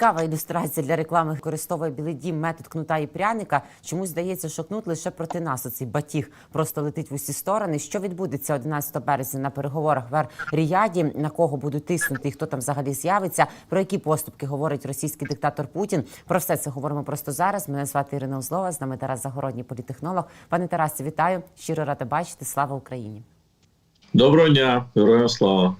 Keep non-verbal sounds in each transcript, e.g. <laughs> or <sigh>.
Цікава ілюстрація для реклами використовує білий дім метод кнута і пряника. Чомусь здається, що кнут лише проти нас. Оцей батіг просто летить в усі сторони. Що відбудеться 11 березня на переговорах в Ріяді? На кого будуть тиснути і хто там взагалі з'явиться? Про які поступки говорить російський диктатор Путін? Про все це говоримо просто зараз. Мене звати Ірина Узлова. З нами Тарас Загородній, політехнолог. Пане Тарасе, вітаю! Щиро рада бачити. Слава Україні! Доброго дня, героям слава.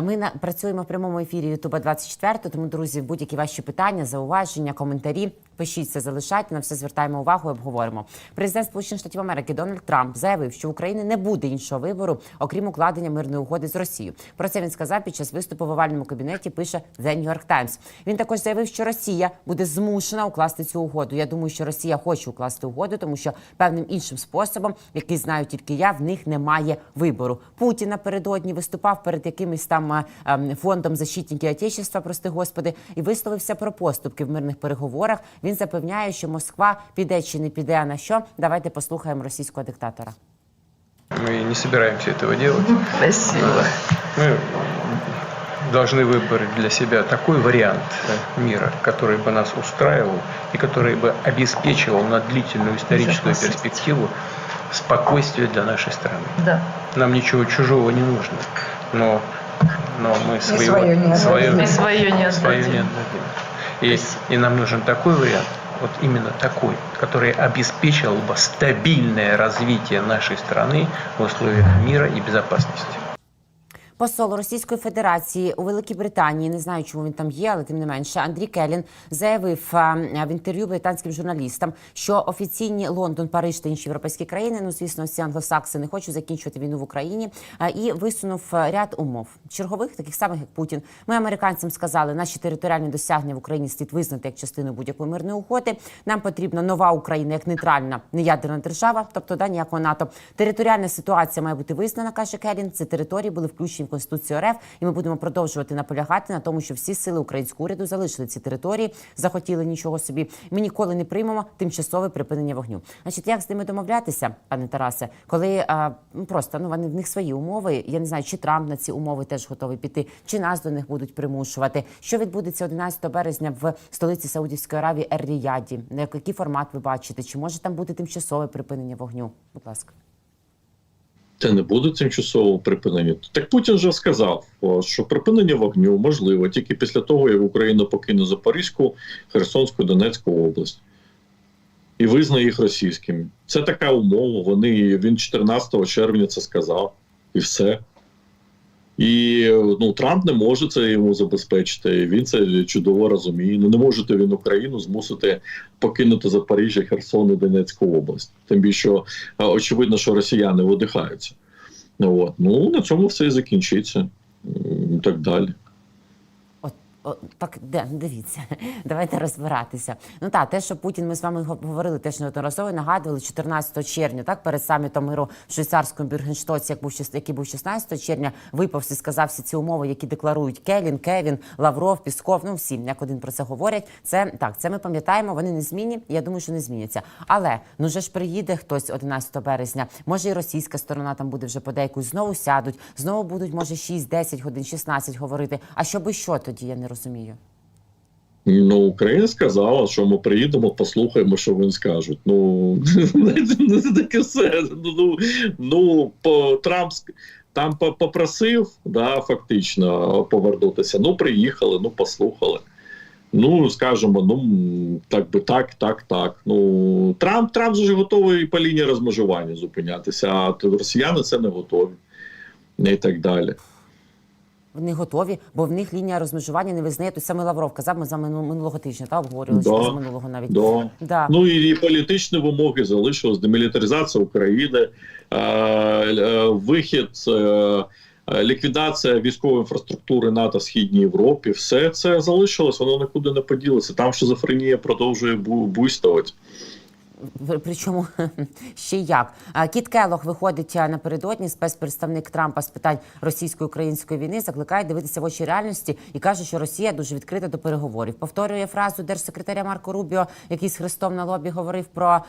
Ми на працюємо в прямому ефірі Ютуба 24, Тому, друзі, будь-які ваші питання, зауваження, коментарі. Пишіться, залишайте на все звертаємо увагу і обговоримо. Президент Сполучених Штатів Америки Дональд Трамп заявив, що в України не буде іншого вибору, окрім укладення мирної угоди з Росією. Про це він сказав під час виступу в овальному кабінеті. Пише The New York Times. Він також заявив, що Росія буде змушена укласти цю угоду. Я думаю, що Росія хоче укласти угоду, тому що певним іншим способом, який знаю тільки я, в них немає вибору. Путін напередодні виступав перед якимось там е, ем, фондом защитників Отечества, прости господи, і висловився про поступки в мирних переговорах. Він запевняє, що Москва піде чи не піде. А на що? Давайте послухаємо російського диктатора. Мы не собираемся этого делать. Спасибо. Мы должны выбрать для себя такой вариант мира, который бы нас устраивал и который бы обеспечивал на длительную историческую Безопасность. перспективу спокойствие для нашей страны. Да. Нам ничего чужого не нужно, но, но мы своего, свое не отдадим. свое, И свое не свое отдадим. не отдадим. И, и нам нужен такой вариант, вот именно такой, который обеспечил бы стабильное развитие нашей страны в условиях мира и безопасности. Посол Російської Федерації у Великій Британії, не знаю, чому він там є, але тим не менше, Андрій Келін заявив в інтерв'ю британським журналістам, що офіційні Лондон, Париж та інші європейські країни, ну звісно, всі англосакси не хочуть закінчувати війну в Україні, і висунув ряд умов чергових, таких самих як Путін. Ми американцям сказали, наші територіальні досягнення в Україні слід визнати як частину будь-якої мирної угоди. Нам потрібна нова Україна як нейтральна неядерна держава, тобто да ніякого НАТО. Територіальна ситуація має бути визнана, каже Келін. Ці території були включені в Конституцію РФ, і ми будемо продовжувати наполягати на тому, що всі сили українського уряду залишили ці території, захотіли нічого собі. Ми ніколи не приймемо тимчасове припинення вогню. Значить, як з ними домовлятися, пане Тарасе, коли а, ну, просто ну вони в них свої умови. Я не знаю, чи Трамп на ці умови теж готовий піти, чи нас до них будуть примушувати. Що відбудеться 11 березня в столиці Саудівської Аравії Ер-Ріяді? На який формат ви бачите? Чи може там бути тимчасове припинення вогню? Будь ласка. Це не буде тимчасового припинення. Так Путін вже сказав, що припинення вогню можливо тільки після того, як Україна покине Запорізьку, Херсонську, Донецьку область і визнає їх російськими. Це така умова. Вони він 14 червня це сказав, і все. І ну, Трамп не може це йому забезпечити. Він це чудово розуміє. Ну не можете він Україну змусити покинути Запоріжжя, Херсон і Донецьку область. Тим більше е, очевидно, що росіяни видихаються. Ну, От. Ну на цьому все і закінчиться. І так далі. Так де дивіться, <laughs> давайте розбиратися. Ну так, те, що Путін, ми з вами говорили теж неодноразово, нагадували 14 червня, так перед самітом миру в швейцарському Бюргенштоці, як був який був 16 червня, випав і сказав всі ці умови, які декларують Келін, Кевін, Лавров, Пісков. Ну всі як один про це говорять. Це так, це ми пам'ятаємо. Вони не змінні. Я думаю, що не зміняться. Але ну вже ж приїде хтось 11 березня. Може, і російська сторона там буде вже подейкують. Знову сядуть, знову будуть, може, 6-10 годин, 16 говорити. А що би що тоді? Я не розумію. Ну, Україна сказала, що ми приїдемо, послухаємо, що вони скажуть. Ну <laughs> таке все. Ну, ну по Трамп там попросив, да, фактично повернутися. Ну, приїхали, ну послухали. Ну, скажемо, ну так би так, так, так. Ну Трамп Трамп вже готовий по лінії розмежування зупинятися, а росіяни це не готові. І так далі. Вони готові, бо в них лінія розмежування не визнає. Той самий Лавров казав, ми за мину- минулого тижня та обговорювали Да. з минулого навіть. Да. Да. Ну і і політичні вимоги залишились демілітаризація України, е, е, вихід, е, ліквідація військової інфраструктури НАТО в східній Європі. Все це залишилось, воно нікуди не поділося. Там шизофренія продовжує бу- буйствувати. Причому <laughs> ще як Кіт Келох виходить напередодні. Спецпредставник Трампа з питань російсько-української війни закликає дивитися в очі реальності і каже, що Росія дуже відкрита до переговорів. Повторює фразу держсекретаря Марко Рубіо, який з хрестом на лобі говорив про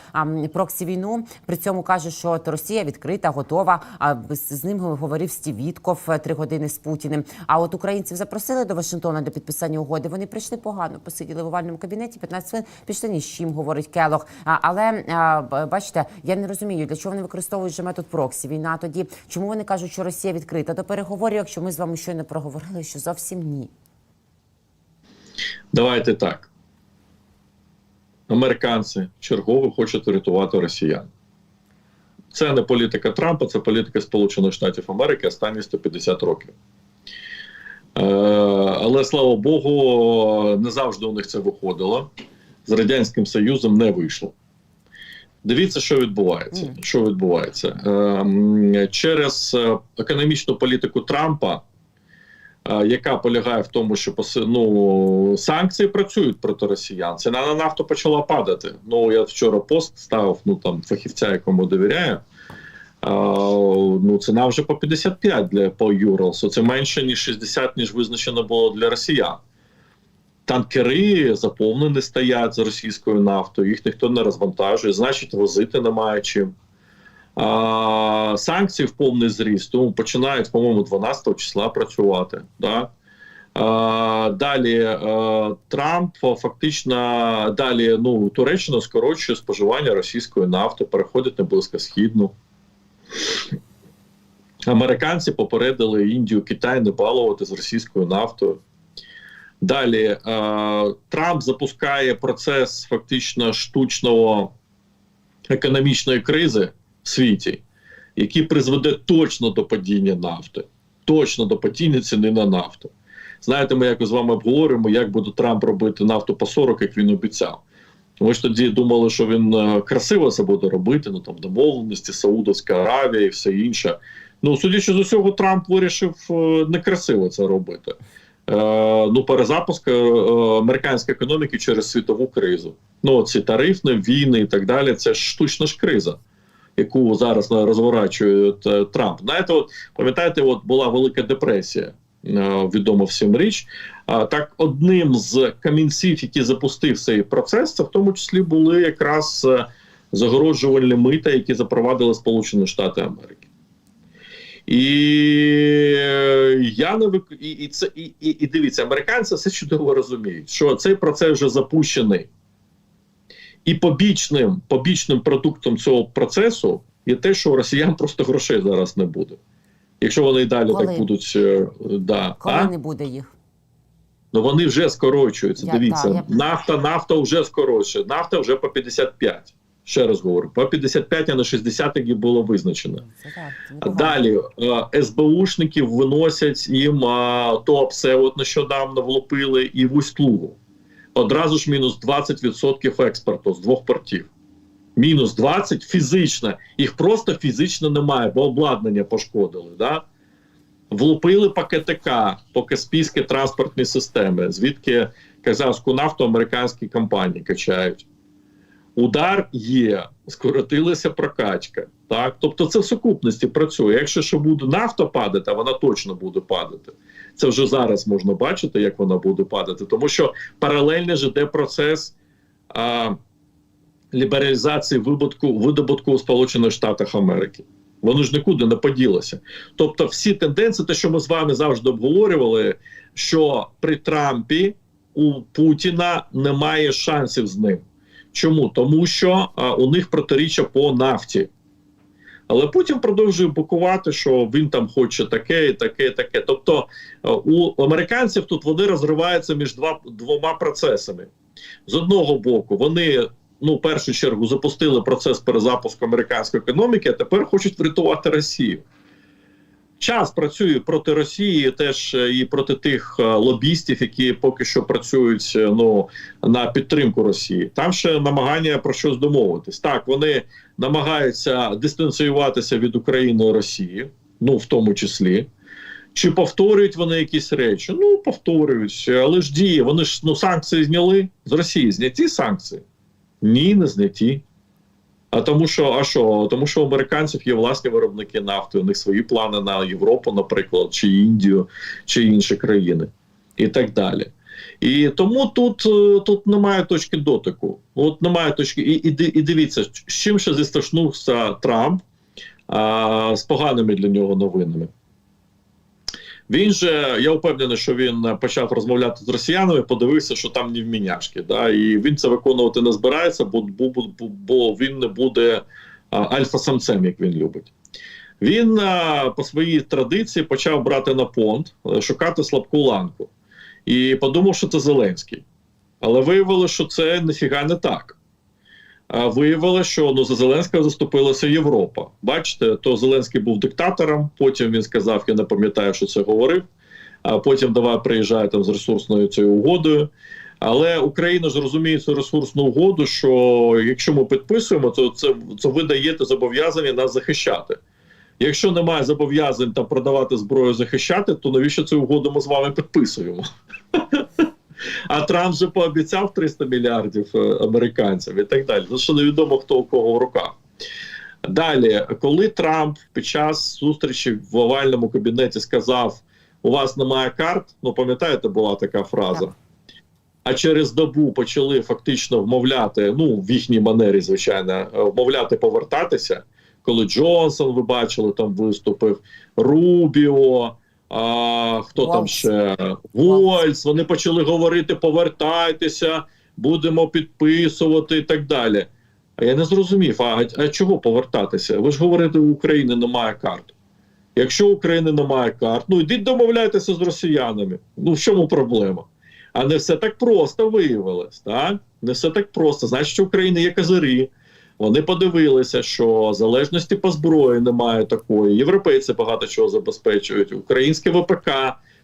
проксі війну. При цьому каже, що от Росія відкрита, готова. А з ним говорив Стів Вітков е, три години з Путіним. А от українців запросили до Вашингтона для підписання угоди. Вони прийшли погано, посиділи в овальному кабінеті. 15 хвилин пішли ні з чим, говорить Келох. А, але бачите, я не розумію, для чого вони використовують же метод проксі. Війна тоді чому вони кажуть, що Росія відкрита до переговорів, якщо ми з вами щойно проговорили, що зовсім ні. Давайте так. Американці чергово хочуть врятувати росіян. Це не політика Трампа, це політика Сполучених Штатів Америки останні 150 років. Е, але слава Богу, не завжди у них це виходило. З Радянським Союзом не вийшло. Дивіться, що відбувається. Мгм. Що відбувається? Е, через е, економічну політику Трампа е, яка полягає в тому, що ну, санкції працюють проти росіян. Ціна на нафту почала падати. Ну я вчора пост ставив, ну там фахівця, якому довіряю. А, ну, ціна вже по 55 для по Юралсу. Це менше ніж 60, ніж визначено було для росіян. Танкери заповнені стоять з російською нафтою, їх ніхто не розвантажує, значить, возити немає чим. А, санкції в повний зріст, тому починають, по-моєму, 12 числа працювати. Да? А, далі е, Трамп фактично далі ну, Туреччина скорочує споживання російської нафти, переходить на близькосхідну. Американці попередили Індію, Китай не балувати з російською нафтою. Далі е, Трамп запускає процес фактично штучного економічної кризи в світі, який призведе точно до падіння нафти, точно до падіння ціни на нафту. Знаєте, ми якось з вами обговорюємо, як буде Трамп робити нафту по 40, як він обіцяв. Ми ж тоді думали, що він е, красиво це буде робити, ну там домовленості, Саудовська Аравія і все інше. Ну, судячи з усього, Трамп вирішив е, некрасиво це робити. Е, ну, перезапуск е, американської економіки через світову кризу. Ну, ці тарифні війни і так далі. Це ж штучна ж криза, яку зараз е, розворачує Трамп. Знаєте, от пам'ятаєте, от була велика депресія. Відома всім річ, а так одним з камінців, які запустив цей процес, це в тому числі були якраз загороджувальні мита, які запровадили Сполучені Штати Америки. І е, я не вик... і, і це і, і, і дивіться, американці все чудово розуміють, що цей процес вже запущений, і побічним, побічним продуктом цього процесу є те, що у росіян просто грошей зараз не буде. Якщо вони і далі Коли? так будуть, е, да. Коли а? не буде їх? Ну вони вже скорочуються. Я- Дивіться, так, я- нафта, нафта вже скорочує. Нафта вже по 55. Ще раз говорю, по 55, а на 60 як і було визначено. Непогано. Далі е, СБУшників виносять їм е, то все от нещодавно влупили і в Усть-Лугу. Одразу ж мінус 20% експорту з двох портів. Мінус 20 фізично. Їх просто фізично немає, бо обладнання пошкодили. Да? Влупили по КТК, по Каспійській транспортній системі, звідки казахську нафту американські компанії качають. Удар є, скоротилася прокачка. Так? Тобто це в сукупності працює. Якщо ще буде нафта падати, а вона точно буде падати. Це вже зараз можна бачити, як вона буде падати, тому що паралельно ж іде процес а, лібералізації видобутку, видобутку у Сполучених Штатах Америки. Воно ж нікуди не поділося. Тобто, всі тенденції, те, що ми з вами завжди обговорювали, що при Трампі у Путіна немає шансів з ним. Чому? Тому що а, у них протиріччя по нафті. Але Путін продовжує букувати, що він там хоче таке, і таке, і таке. Тобто е, у американців тут вони розриваються між два, двома процесами. З одного боку, вони ну, в першу чергу запустили процес перезапуску американської економіки, а тепер хочуть врятувати Росію. Час працює проти Росії, теж е, і проти тих е, лобістів, які поки що працюють е, ну, на підтримку Росії. Там ще намагання про щось домовитись. Так, вони намагаються дистанціюватися від України і Росії, ну в тому числі. Чи повторюють вони якісь речі? Ну, повторюють, але ж діє. Вони ж ну, санкції зняли з Росії. Зняті санкції? Ні, не зняті. А тому, що а що? Тому що у американців є власні виробники нафти, у них свої плани на Європу, наприклад, чи Індію, чи інші країни, і так далі. І тому тут, е, тут немає точки дотику. От немає точки. І, і, і дивіться, з чим ще зісташнувся Трамп а, з поганими для нього новинами. Він же, я впевнений, що він е, почав розмовляти з росіянами, подивився, що там не вміняшки. Да? І він це виконувати не збирається, бо, бо, бо, він не буде альфа-самцем, як він любить. Він а, по своїй традиції почав брати на понт, е, шукати слабку ланку. І подумав, що це Зеленський. Але виявилося, що це ніфіга не так. Виявилося, що ну, за Зеленського заступилася Європа. Бачите, то Зеленський був диктатором, потім він сказав, я не пам'ятаю, що це говорив. А потім давай приїжджає там з ресурсною цією угодою. Але Україна ж розуміє цю ресурсну угоду, що якщо ми підписуємо, то це, це ви даєте зобов'язання нас захищати. Якщо немає зобов'язань там продавати зброю захищати, то навіщо цю угоду ми з вами підписуємо? <laughs> А Трамп вже пообіцяв 300 мільярдів е, американців і так далі. Ну що невідомо хто у кого в руках. Далі, коли Трамп під час зустрічі в овальному кабінеті сказав: у вас немає карт, ну пам'ятаєте, була така фраза. А через добу почали фактично вмовляти, ну в їхній манері, звичайно, е, вмовляти повертатися. Коли Джонсон, ви бачили, там виступив, Рубіо, а, хто там ще Вольц, вони почали говорити: повертайтеся, будемо підписувати і так далі. А я не зрозумів, а, а чого повертатися? Ви ж говорите, у України немає карт. Якщо України немає карт, ну йдіть домовляйтеся з росіянами. Ну в чому проблема? А не все так просто виявилось. Так? Не все так просто. Значить, у України є козирі. Вони подивилися, що залежності по зброї немає такої. Європейці багато чого забезпечують. Українське ВПК,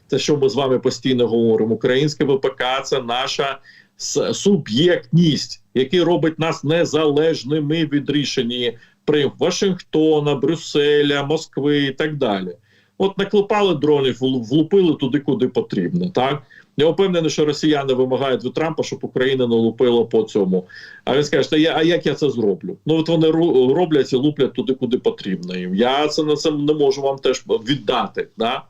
це що ми з вами постійно говоримо. Українське ВПК це наша суб'єктність, який робить нас незалежними від рішень при Вашингтона, Брюсселя, Москви і так далі. От наклепали дронів, влу- влупили туди, куди потрібно. Так я впевнений, що росіяни вимагають від Трампа, щоб Україна не лупила по цьому. А він скаже, я, а як я це зроблю? Ну от вони роблять і луплять туди, куди потрібно їм. Я це на це не можу вам теж віддати. Да?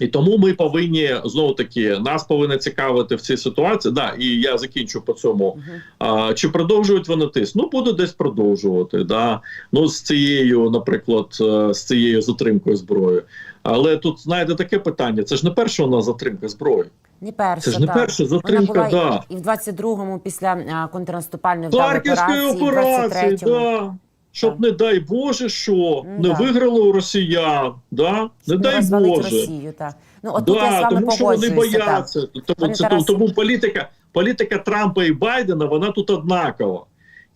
І тому ми повинні знову таки нас повинні цікавити в цій ситуації. Да, і я закінчу по цьому. Мгм. А, чи продовжують вони тиск? Ну буде десь продовжувати. Да? Ну з цією, наприклад, е, з цією затримкою зброї. Але тут знаєте таке питання: це ж не перша у нас затримка зброї. Не перша, Це ж не так. перша Вона затримка, була да. і, в 22-му після контрнаступальної вдалої операції, в операції, 23-му. да. Щоб не дай Боже, що не виграло росіян, да? не дай Боже. Росію, так. Ну, от тут Да, я з вами тому що вони бояться. Тому, це, Тарас... тому політика, політика Трампа і Байдена вона тут однакова.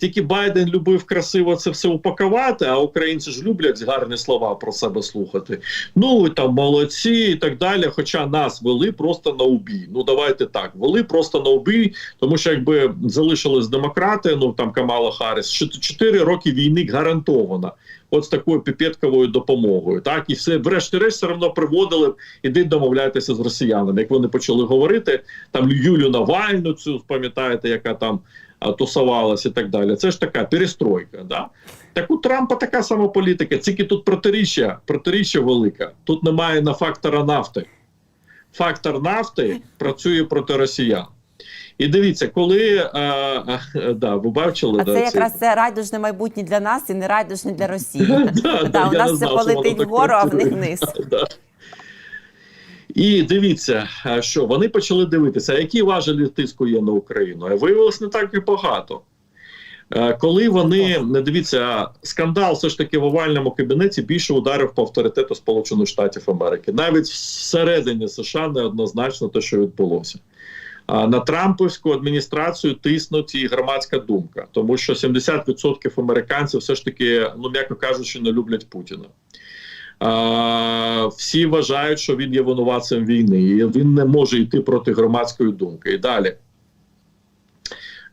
Тільки Байден любив красиво це все упакувати, а українці ж люблять гарні слова про себе слухати. Ну там молодці і так далі. Хоча нас вели просто на убій. Ну давайте так, вели просто на убій, тому що якби залишились демократи, ну там Камала Харріс, 4 роки війни гарантовано. От з такою піпетковою допомогою, так і все, врешті-решт, все одно приводили іди домовляйтеся з росіянами. Як вони почали говорити, там Юлю Навальну цю пам'ятаєте, яка там тусувалась і так далі. Це ж така перестройка. Да? Так у Трампа така сама політика, тільки тут протиріччя, протиріччя велика. Тут немає на фактора нафти. Фактор нафти працює проти росіян. І дивіться, коли е, е, да, ви бачили А да, це якраз це райдужне майбутнє для нас і не райдужне для Росії. <laughs> У нас все полетить вгору, а в них вниз. <laughs> І дивіться, е, що вони почали дивитися, які важелі тиску є на Україну. А виявилось не так і багато. Е, Коли вони не дивіться, скандал все ж таки в овальному кабінеті більше ударив по авторитету Сполучених Штатів Америки, навіть всередині США неоднозначно те, що відбулося. На Трампівську адміністрацію тиснуть і громадська думка, тому що 70% американців все ж таки, ну м'яко кажучи, не люблять Путіна. А, всі вважають, що він є винуватцем війни, і він не може йти проти громадської думки. І далі.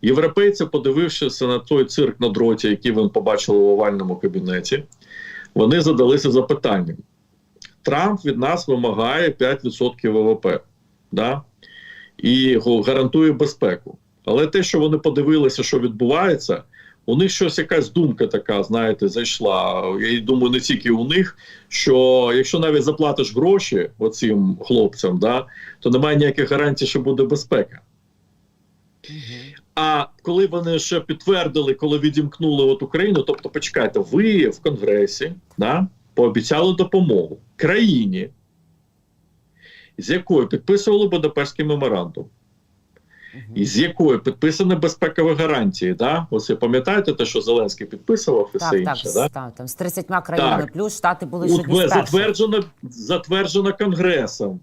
Європейці, подивившися на той цирк на дроті, який вони побачили в овальному кабінеті, вони задалися запитанням: Трамп від нас вимагає 5% ВВП, да? і гарантує безпеку. Але те, що вони подивилися, що відбувається, у них щось якась думка така, знаєте, зайшла. Я думаю, не тільки у них, що якщо навіть заплатиш гроші оцим хлопцям, да, то немає ніяких гарантій, що буде безпека. А коли вони ще підтвердили, коли відімкнули от Україну, тобто, почекайте, ви в Конгресі да, пообіцяли допомогу країні, з якою підписували Будапештський меморандум, з якою підписані безпекові гарантії. Да? Ось ви пам'ятаєте те, що Зеленський підписував і все Так, так, інше. з, да? та, там з 30 країнами Так. плюс штати були ще затверджено, затверджено Конгресом.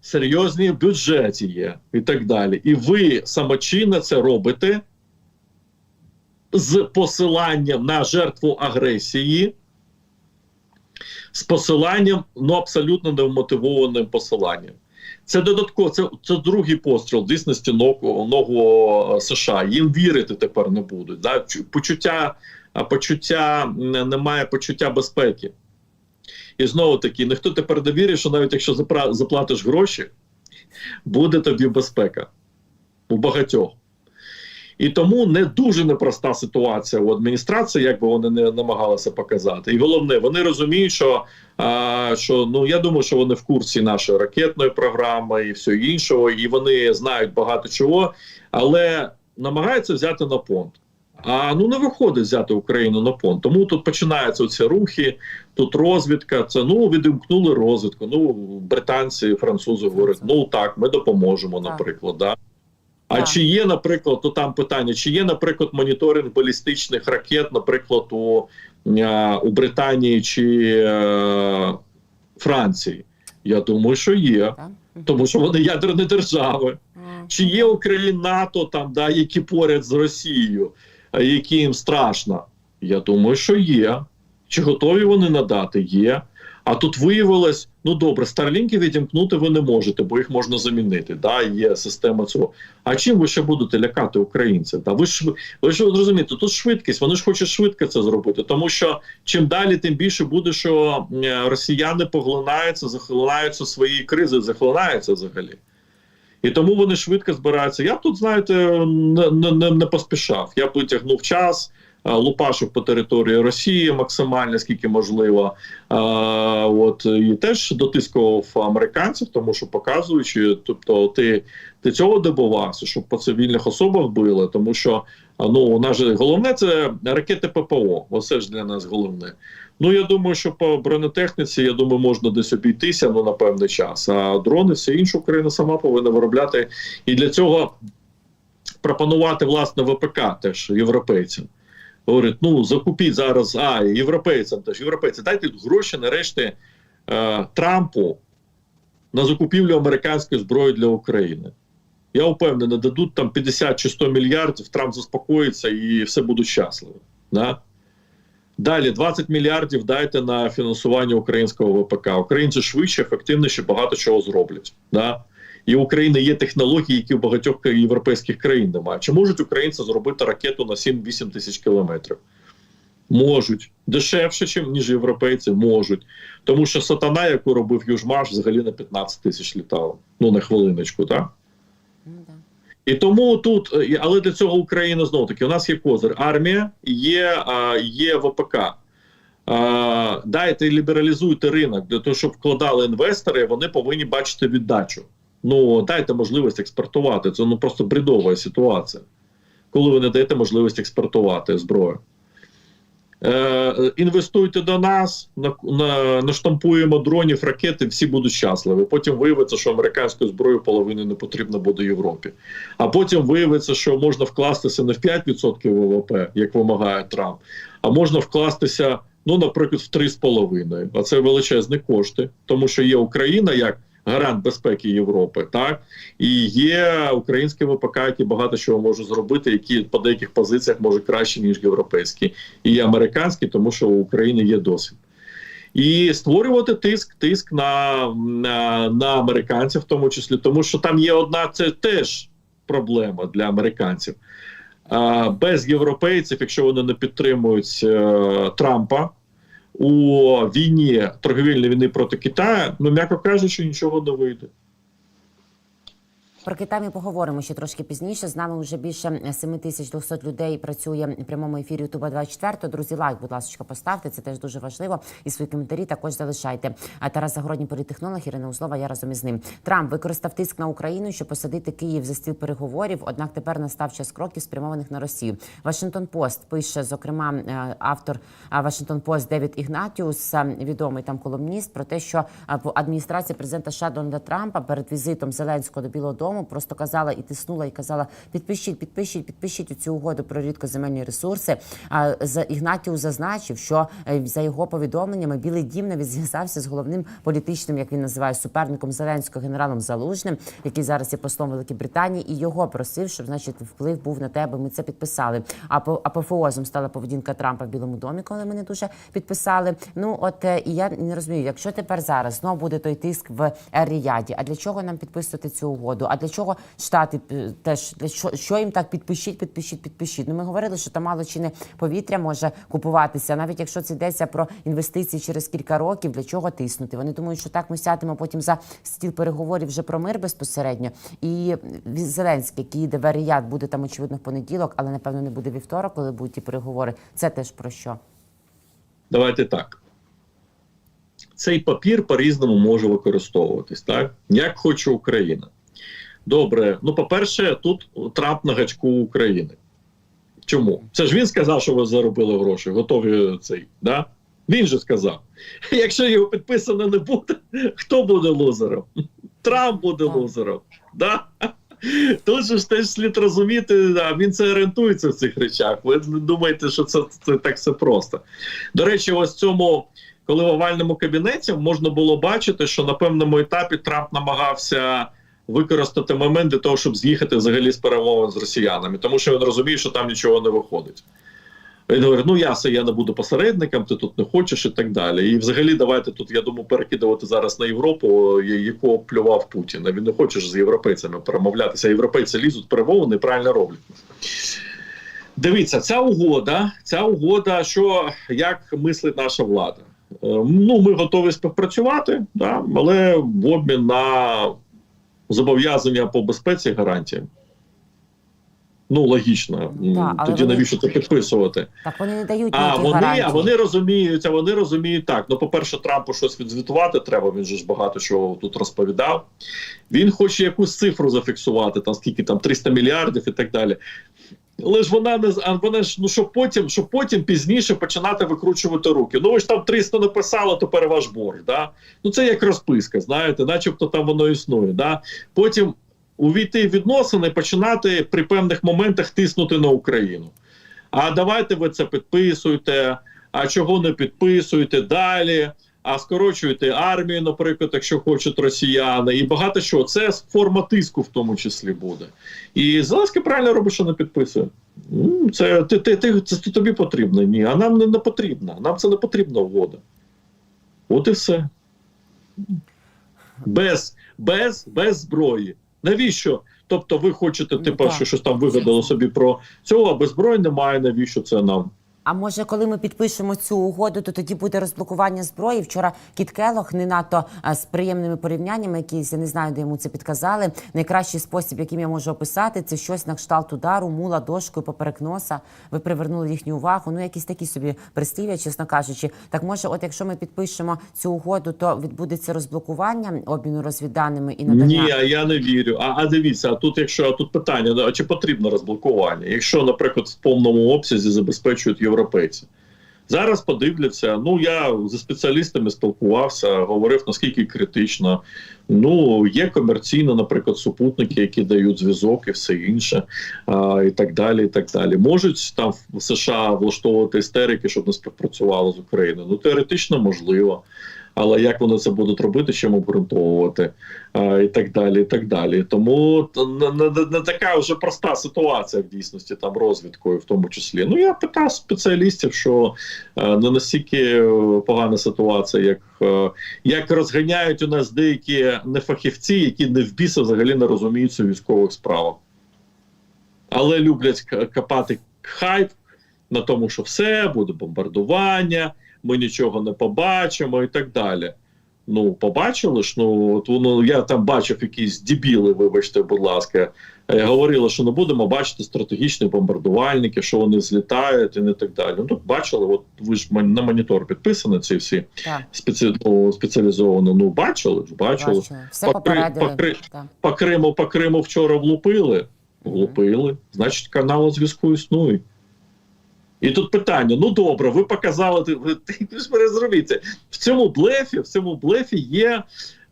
Серйозні бюджеті є і так далі. І ви самочинно це робите з посиланням на жертву агресії, з посиланням, ну абсолютно невмотивованим посиланням. Це додатково, це, це другий постріл дійсності ногу, ногу е, США. Їм вірити тепер не будуть. Да? Почуття, почуття немає почуття безпеки. І знову таки, ніхто тепер не вірить, що навіть якщо заплатиш гроші, буде тобі безпека у багатьох. І тому не дуже непроста ситуація у адміністрації, як би вони не намагалися показати. І головне, вони розуміють, що, а, що ну я думаю, що вони в курсі нашої ракетної програми і всього іншого, і вони знають багато чого, але намагаються взяти на понт. А ну не виходить взяти Україну на понт. Тому тут починаються ці рухи, тут розвідка. Це ну відімкнули розвідку. Ну британці, французи говорять, ну так, ми допоможемо, Так. наприклад. Да? А чи є, наприклад, то там питання, чи є, наприклад, моніторинг балістичних ракет, наприклад, у, е, у Британії чи е, Франції? Я думаю, що є, тому що вони ядерні держави. Чи є у країн НАТО, там, да, які поряд з Росією, які їм страшно? Я думаю, що є. Чи готові вони надати? Є. А тут виявилось, ну добре, старлінки відімкнути ви не можете, бо їх можна замінити. Да, є система цього. А чим ви ще будете лякати українців? Да? Ви ж ви ж розумієте, тут швидкість, вони ж хочуть швидко це зробити, тому що чим далі, тим більше буде, що росіяни поглинаються, захлинаються свої кризи, захлинаються взагалі. І тому вони швидко збираються. Я тут, знаєте, не, не, не, поспішав. Я б витягнув час, е, лупашив по території Росії максимально, скільки можливо. Е, от і теж дотискував американців, тому що показуючи, тобто, ти, ти цього добивався, щоб по цивільних особах били, тому що ну у нас же головне це ракети ППО. Оце ж для нас головне. Ну я думаю, що по бронетехніці, я думаю, можна десь обійтися ну на певний час. А дрони все інше Україна сама повинна виробляти. І для цього пропонувати власне ВПК теж європейцям. Говорить, ну закупіть зараз, а європейцям теж європейці, дайте гроші нарешті е, Трампу на закупівлю американської зброї для України. Я впевнений, дадуть там 50 чи 100 мільярдів, Трамп заспокоїться і все будуть щасливі. Да? Далі 20 мільярдів дайте на фінансування українського ВПК. Українці швидше, ефективніше багато чого зроблять. Да? І у України є технології, які у багатьох європейських країн немає. Чи можуть українці зробити ракету на 7-8 тисяч кілометрів? Можуть дешевше, ніж європейці, можуть. Тому що сатана, яку робив Южмаш, взагалі на 15 тисяч літала. Ну на хвилиночку, так? Ну. І тому тут, але для цього Україна знову таки, у нас є козир. Армія, є, а, є ВПК. А, дайте лібералізуйте ринок для того, щоб вкладали інвестори, вони повинні бачити віддачу. Ну дайте можливість експортувати. Це ну просто бредова ситуація, коли ви не даєте можливість експортувати зброю. Е, інвестуйте до нас, на, на, наштампуємо дронів, ракети, всі будуть щасливі. Потім виявиться, що американської зброї половини не потрібно буде Європі. А потім виявиться, що можна вкластися не в 5% ВВП, як вимагає Трамп, а можна вкластися, ну, наприклад, в 3,5%. А це величезні кошти, тому що є Україна як гарант безпеки Європи, так і є українські ВПК, які багато чого можуть зробити, які по деяких позиціях може краще ніж європейські, і американські, тому що у України є досвід. І створювати тиск, тиск на, на, на американців, в тому числі, тому що там є одна це теж проблема для американців. Без європейців, якщо вони не підтримують е, Трампа у війні торговельній війни проти Китаю, ну м'яко кажучи, нічого не вийде. Про Китай ми поговоримо ще трошки пізніше. З нами вже більше 7200 людей працює в прямому ефірі Ютуба 24. Друзі, лайк, будь ласка, поставте. Це теж дуже важливо. І свої коментарі також залишайте. А Тарас Загородній політтехнолог Ірина Узлова. Я разом із ним. Трамп використав тиск на Україну, щоб посадити Київ за стіл переговорів. Однак тепер настав час кроків, спрямованих на Росію. Вашингтон Пост пише, зокрема, е, автор Вашингтон Пост Девід Ігнатіус, е, відомий там колумніст, про те, що е, в адміністрації президента США Дональда Трампа перед візитом Зеленського до Білого Дому просто казала і тиснула, і казала: підпишіть, підпишіть, підпишіть цю угоду про рідкоземельні ресурси. А за Ігнатіус зазначив, що е, за його повідомленнями Білий Дім навіть зв'язався з головним політичним, як він називає, суперником Зеленського генералом Залужним, який зараз є послом Великій Британії, і його просив, щоб значить вплив був на тебе. Ми це підписали. А по апофеозом стала поведінка Трампа в Білому домі, коли ми не дуже підписали. Ну от е, і я не розумію, якщо тепер зараз знову буде той тиск в Ер-Ріяді, а для чого нам підписувати цю угоду? А для чого штати е, теж для що, що їм так підпишіть, підпишіть, підпишіть? Ну ми говорили, що там мало чи не повітря може купуватися, навіть якщо це йдеться про інвестиції через кілька років, для чого тиснути? Вони думають, що так ми сядемо потім за стіл переговорів вже про мир безпосередньо. І Зеленський, який йде в буде там очевидно в понеділок, але напевно не буде вівторок, коли будуть ті переговори. Це теж про що? Давайте так. Цей папір по-різному може використовуватись, так? Як хоче Україна. Добре, ну по-перше, тут Трамп на гачку України. Чому? Це ж він сказав, що ви заробили гроші, готові цей. Да? Він же сказав. <laughs> Якщо його підписано не буде, <laughs> хто буде лузером? <laughs> Трамп буде Так. лузером. Да? Тут же ж теж слід розуміти, а він це орієнтується в цих речах. Ви не думаєте, що це, це так все просто. До речі, ось в цьому, коли в овальному кабінеті можна було бачити, що на певному етапі Трамп намагався використати момент для того, щоб з'їхати взагалі з перемовин з росіянами, тому що він розуміє, що там нічого не виходить. Він говорить: ну ясно, я не буду посередником, ти тут не хочеш і так далі. І взагалі, давайте тут, я думаю, перекидувати зараз на Європу, яку плював Путін. Він не хоче з європейцями перемовлятися. Європейці лізуть перемовини і правильно роблять. Дивіться, ця угода, ця угода, що як мислить наша влада. Е, Ну, ми готові співпрацювати, да, але в обмін на зобов'язання по безпеці і гарантії. Ну, логічно. Да, Тоді вони- навіщо це підписувати? Так вони не дають А вони, гарантій. а вони розуміють, а вони розуміють так. Ну, по-перше, Трампу щось відзвітувати треба. Він же ж багато чого тут розповідав. Він хоче якусь цифру зафіксувати, там скільки там 300 мільярдів і так далі. Але ж вона не вона ж ну щоб потім, щоб потім пізніше починати викручувати руки. Ну ви ж там 300 написали, тепер ваш борг. Да? Ну це як розписка, знаєте, начебто там воно існує. Да? Потім увійти в відносини, починати при певних моментах тиснути на Україну. А давайте ви це підписуйте. А чого не підписуєте далі? А скорочуєте армію, наприклад, якщо хочуть росіяни, і багато що. Це форма тиску в тому числі буде. І Зеленський правильно робить, що не підписує. Ну, Це, ти, ти, ти, це тобі потрібно. Ні, а нам не, не потрібно. Нам це не потрібна угода. От і все. Без, без, без зброї. Навіщо? Тобто, ви хочете, Ну, типу, що щось там вигадало собі про цього, а без зброї немає. Навіщо це нам? А може, коли ми підпишемо цю угоду, то тоді буде розблокування зброї. Вчора Кіт Келох не надто з приємними порівняннями, якісь я не знаю, де йому це підказали. Найкращий спосіб, яким я можу описати, це щось на кшталт удару, мула дошкою поперек носа. Ви привернули їхню увагу. Ну, якісь такі собі прислів'я, чесно кажучи. Так може, от якщо ми підпишемо цю угоду, то відбудеться розблокування обміну розвідданими і надання. Ні, я не вірю. А, а дивіться, а тут, якщо а тут питання, а чи потрібно розблокування? Якщо, наприклад, в повному обсязі забезпечують європейці. Зараз подивляться. Ну я зі спеціалістами спілкувався, говорив наскільки критично. Ну є комерційно, наприклад, супутники, які дають зв'язок і все інше, а, і так далі. І так далі. Можуть там в США влаштовувати істерики, щоб не співпрацювало з Україною. Ну теоретично можливо. Але як вони це будуть робити, чим обґрунтовувати і так далі. і так далі. Тому не, не, не така вже проста ситуація в дійсності там розвідкою, в тому числі. Ну я питав спеціалістів, що не настільки е, погана ситуація, як, е, як розганяють у нас деякі нефахівці, які не в біса взагалі не розуміються у військових справах. Але люблять копати хайп на тому, що все буде бомбардування, ми нічого не побачимо і так далі. Ну, побачили ж, ну от воно я там бачив якісь дебіли, вибачте, будь ласка. е, Говорили, що не будемо бачити стратегічні бомбардувальники, що вони злітають і не так далі. Ну, бачили, от ви ж на монітор підписані ці всі Так, спеці... ну, спеціалізовано. Ну, бачили ж, бачили. бачили. Все Покри- попередили. покри- Так. По Криму, по Криму вчора влупили. Влупили. Значить, канал зв'язку існує. І тут питання: ну добре, ви показали, ти- ви, ви ж мене зробіться. В цьому блефі, в цьому блефі є.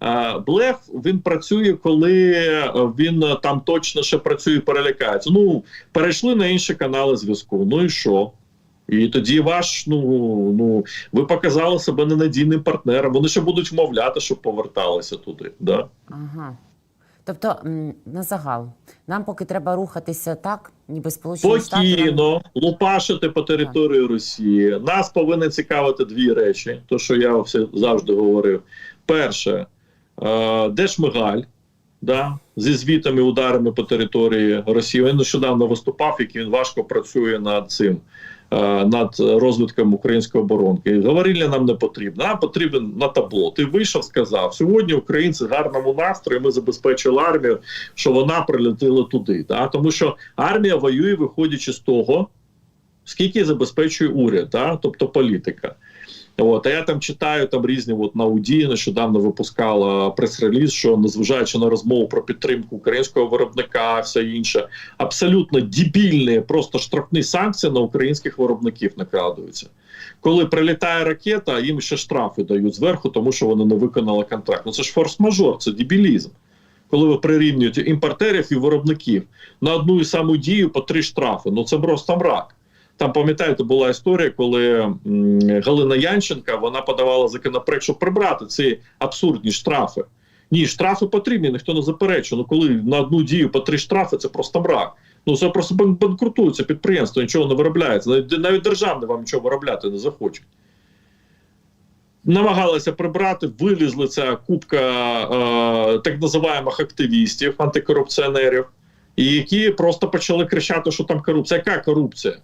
е, Блеф він працює, коли е, він е, там точно ще працює, перелякається. Ну, перейшли на інші канали зв'язку. Ну і що? І тоді ваш, ну, ну ви показали себе ненадійним партнером. Вони ще будуть вмовляти, щоб поверталися туди. Да? Ага. Тобто, на загал, нам поки треба рухатися так, ніби сполучені Штати. Спокійно лупашити по території Росії. Нас повинні цікавити дві речі: то, що я все завжди говорив. Перше, е, де Шмигаль? Да, зі звітами ударами по території Росії. Він нещодавно виступав, який він важко працює над цим. Е, Над розвитком української оборонки говорили нам не потрібно. Нам потрібен на табло. Ти вийшов, сказав сьогодні. Українці в гарному настрої. Ми забезпечили армію, що вона прилетіла туди. Да? Тому що армія воює, виходячи з того, скільки забезпечує уряд, да? тобто політика. От, а я там читаю там різні от Науді нещодавно випускала прес-реліз, що незважаючи на розмову про підтримку українського виробника, все інше, абсолютно дебільні, просто штрафні санкції на українських виробників накладуються. Коли прилітає ракета, їм ще штрафи дають зверху, тому що вони не виконали контракт. Ну це ж форс-мажор, це дебілізм. Коли ви прирівнюєте імпортерів і виробників на одну і саму дію по три штрафи, ну це просто мрак. Там пам'ятаєте, була історія, коли Галина Янченка вона подавала законопроект, щоб прибрати ці абсурдні штрафи. Ні, штрафи потрібні, ніхто не заперечує. Ну коли на одну дію по три штрафи, це просто мрак. Ну це просто банкрутується підприємство, нічого не виробляється. Навіть, навіть державне вам нічого виробляти не захоче. Намагалися прибрати, вилізли ця купка е, так називаємих активістів, антикорупціонерів, які просто почали кричати, що там корупція. Яка корупція?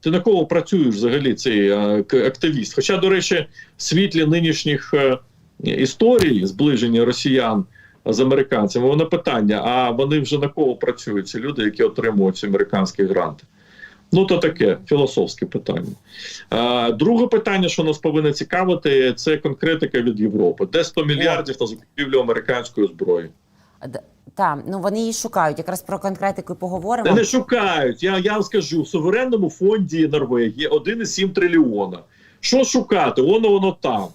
Ти на кого працюєш взагалі цей е, активіст? Хоча, до речі, в світлі нинішніх е, історій зближення росіян з американцями, воно питання: а вони вже на кого працюють? Ці люди, які отримують ці американські гранти? Ну, то таке філософське питання. Е, друге питання, що нас повинно цікавити, це конкретика від Європи. Де 100 мільярдів на закупівлю американської зброї? Так, ну вони її шукають. Якраз про конкретику поговоримо. Та не шукають. Я, я вам скажу, в суверенному фонді Норвегії 1,7 трильйона. Що шукати? Воно воно там.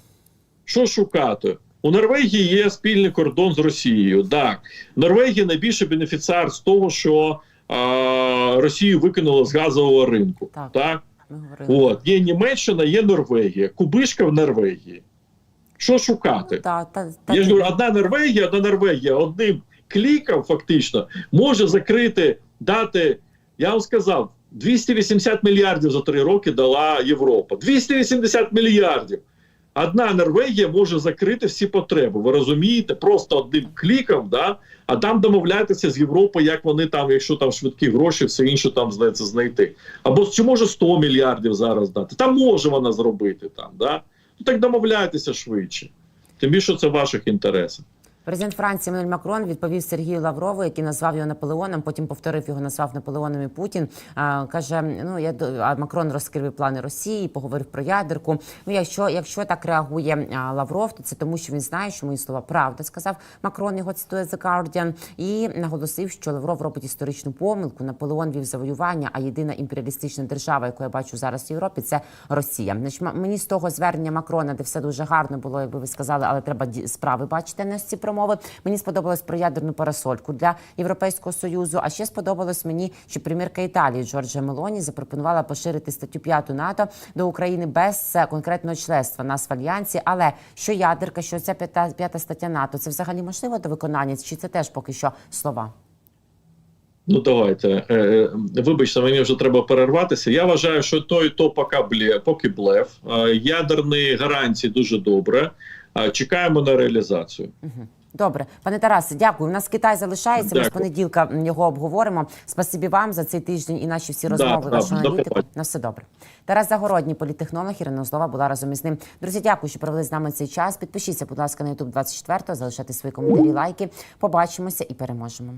Що шукати? У Норвегії є спільний кордон з Росією. Так, Норвегія найбільший бенефіціар з того, що е, Росію викинули з газового ринку. Так. так? От є Німеччина, є Норвегія, Кубишка в Норвегії. Що шукати? Та, та, та, Я ж говорю, одна Норвегія, одна Норвегія одним кліком фактично може закрити, дати. Я вам сказав, 280 мільярдів за три роки дала Європа. 280 мільярдів. Одна Норвегія може закрити всі потреби. Ви розумієте? Просто одним кліком, да? а там домовляйтеся з Європою, як вони там, якщо там швидкі гроші, все інше там знаєте, знайти. Або чи може 100 мільярдів зараз дати? Там може вона зробити там, да? Ну так домовляйтеся швидше. Тим більше це в ваших інтересах. Президент Франції Еммануель Макрон відповів Сергію Лаврову, який назвав його Наполеоном. Потім повторив його, назвав Наполеоном і Путін. А, каже: ну я а Макрон розкрив плани Росії, поговорив про ядерку. Ну, якщо якщо так реагує Лавров, то це тому, що він знає, що мої слова правда, сказав Макрон. Його цитує The Guardian, і наголосив, що Лавров робить історичну помилку. Наполеон вів завоювання, а єдина імперіалістична держава, яку я бачу зараз в Європі, це Росія. Значить, мені з того звернення Макрона, де все дуже гарно було, якби ви сказали, але треба справи бачити а не ці промови. Мені сподобалось про ядерну парасольку для Європейського союзу. А ще сподобалось мені, що прем'єрка Італії Джорджа Мелоні запропонувала поширити статтю 5 НАТО до України без е, конкретного членства нас в альянсі. Але що ядерка, що ця п'ята п'ята стаття НАТО, це взагалі можливо до виконання? Чи це теж поки що слова? Ну давайте. Е, е, вибачте, мені вже треба перерватися. Я вважаю, що то і то поки блє, поки блеф. Ядерні гарантії дуже добре. Чекаємо на реалізацію. Добре, пане Тарасе, дякую. У нас Китай залишається. Ми з понеділка його обговоримо. Спасибі вам за цей тиждень і наші всі розмови. да, вашу да, аналітику. На все добре. Тарас Загородній, політтехнолог, Ірина Озлова була разом із ним. Друзі, дякую, що провели з нами цей час. Підпишіться, будь ласка, на YouTube 24, залишайте свої коментарі, лайки. Побачимося і переможемо.